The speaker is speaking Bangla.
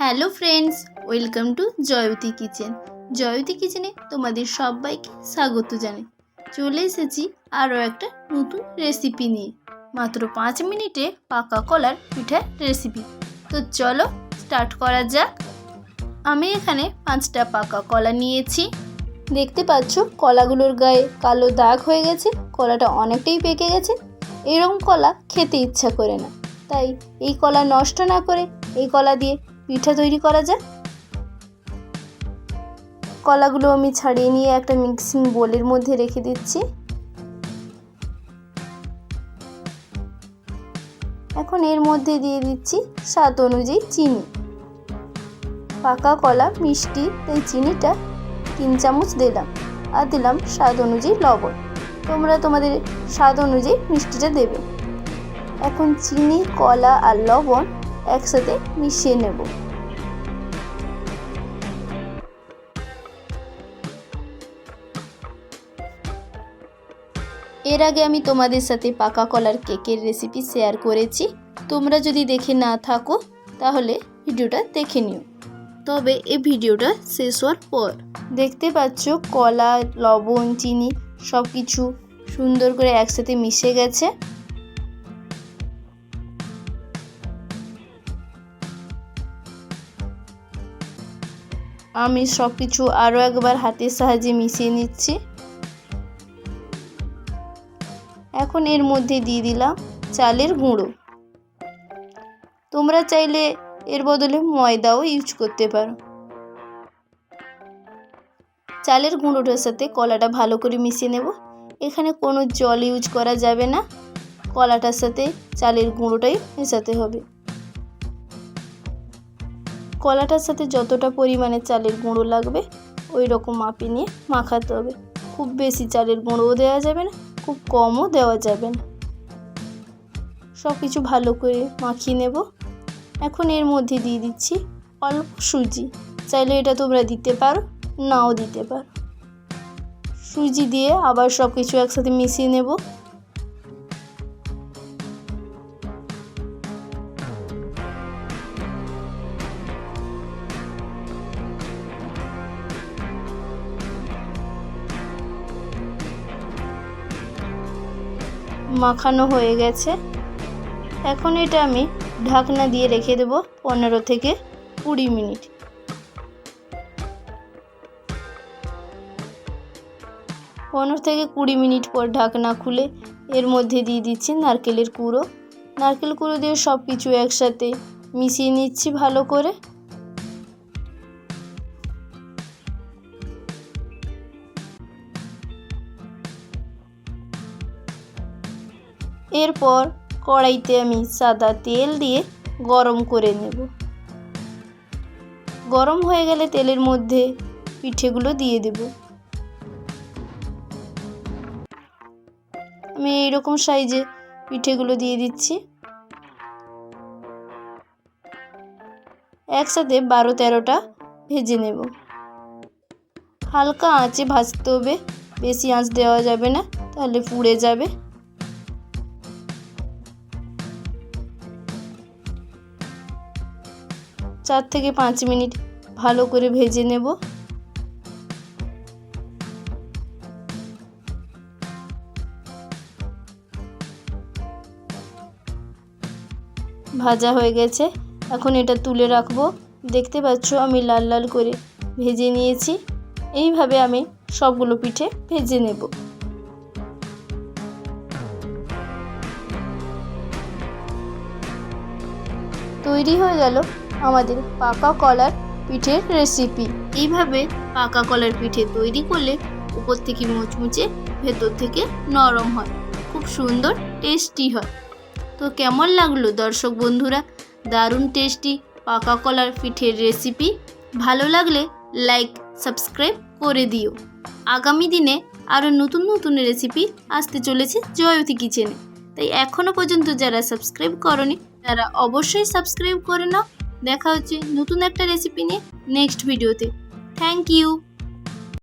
Hello friends, welcome to Jayati kitchen. Jayati কিচেনে তোমাদের সবাইকে স্বাগত জানাই। চলে এসেছি আরও একটা নতুন রেসিপি নিয়ে। মাত্র পাঁচ মিনিটে পাকা কলার পিঠার রেসিপি তো চলো স্টার্ট করা যাক। আমি এখানে পাঁচটা পাকা কলা নিয়েছি। দেখতে পাচ্ছ কলাগুলোর গায়ে কালো দাগ হয়ে গেছে, কলাটা অনেকটাই পেকে গেছে। এরকম কলা খেতে ইচ্ছা করে না। তাই এই কলা নষ্ট না করে এই কলা দিয়ে পিঠা তৈরি করা যায়। কলাগুলো আমি ছাড়িয়ে নিয়ে একটা মিক্সিং বোলের মধ্যে রেখে দিচ্ছি। এখন এর মধ্যে দিয়ে দিচ্ছি স্বাদ অনুযায়ী চিনি। পাকা কলা, মিষ্টি, এই চিনিটা তিন চামচ দিলাম আর দিলাম স্বাদ অনুযায়ী লবণ। তোমরা তোমাদের স্বাদ অনুযায়ী মিষ্টিটা দেবে। এখন চিনি, কলা আর লবণ একসাথে মিশিয়ে নেব। এর আগে আমি তোমাদের সাথে পাকা কলার কেকের রেসিপি শেয়ার করেছি। তোমরা যদি দেখে না থাকো, তাহলে ভিডিওটা দেখে নিও। তবে এই ভিডিওটা শেষ হওয়ার পর দেখতে পাচ্ছ কলা, লবণ, চিনি সব কিছু সুন্দর করে একসাথে মিশে গেছে। আমি সব কিছু আরও একবার হাতের সাহায্যে মিশিয়ে নিচ্ছি। এখন এর মধ্যে দিয়ে দিলাম চালের গুঁড়ো। তোমরা চাইলে এর বদলে ময়দাও ইউজ করতে পারো। চালের গুঁড়োটার সাথে কলাটা ভালো করে মিশিয়ে নেব। এখানে কোনো জল ইউজ করা যাবে না। কলাটার সাথে চালের গুঁড়োটাই মেশাতে হবে। কলাটার সাথে যতটা পরিমাণে চালের গুঁড়ো লাগবে, ওই রকম মাপে নিয়ে মাখাতে হবে। খুব বেশি চালের গুঁড়োও দেওয়া যাবে না, খুব কমও দেওয়া যাবে না। সব কিছু ভালো করে মাখিয়ে নেব। এখন এর মধ্যে দিয়ে দিচ্ছি অল্প সুজি। চাইলে এটা তোমরা দিতে পারো, নাও দিতে পারো। সুজি দিয়ে আবার সব কিছু একসাথে মিশিয়ে নেব। মাখানো হয়ে গেছে। এখন এটা আমি ঢাকনা দিয়ে রেখে দেব পনেরো থেকে কুড়ি মিনিট। পনেরো থেকে কুড়ি মিনিট পর ঢাকনা খুলে এর মধ্যে দিয়ে দিচ্ছি নারকেলের কুড়ো। নারকেল কুড়ো দিয়ে সব কিছু একসাথে মিশিয়ে নিচ্ছি ভালো করে। এরপর কড়াইতে আমি সাদা তেল দিয়ে গরম করে নেব। গরম হয়ে গেলে তেলের মধ্যে পিঠেগুলো দিয়ে দেব। আমি এইরকম সাইজে পিঠেগুলো দিয়ে দিচ্ছি। একসাথে বারো তেরোটা ভেজে নেব। হালকা আঁচে ভাজতে হবে। বেশি আঁচ দেওয়া যাবে না, তাহলে পুড়ে যাবে। চার থেকে পাঁচ মিনিট ভালো করে ভেজে নেব। ভাজা হয়ে গেছে। এখন এটা তুলে রাখব। দেখতে পাচ্ছ আমি লাল লাল করে ভেজে নিয়েছি। এইভাবে আমি সবগুলো পিঠে ভেজে নেব। তৈরি হয়ে গেল। আমাদের পাকা কলার পিঠের রেসিপি এইভাবে পাকা কলার পিঠে তৈরি করলে উপর থেকে মুচমুচে, ভেতর থেকে নরম হয়। খুব সুন্দর টেস্টি হয়। তো কেমন লাগল দর্শক বন্ধুরা? দারুণ টেস্টি পাকা কলার পিঠের রেসিপি ভালো লাগলে লাইক সাবস্ক্রাইব করে দিও। আগামী দিনে আরও নতুন নতুন রেসিপি আসতে চলেছে জয়তী কিচেনে তাই এখনও পর্যন্ত যারা সাবস্ক্রাইব করনি, তারা অবশ্যই সাবস্ক্রাইব করে নাও। দেখা হচ্ছে নতুন একটা রেসিপি নিয়ে নেক্সট ভিডিওতে থ্যাংক ইউ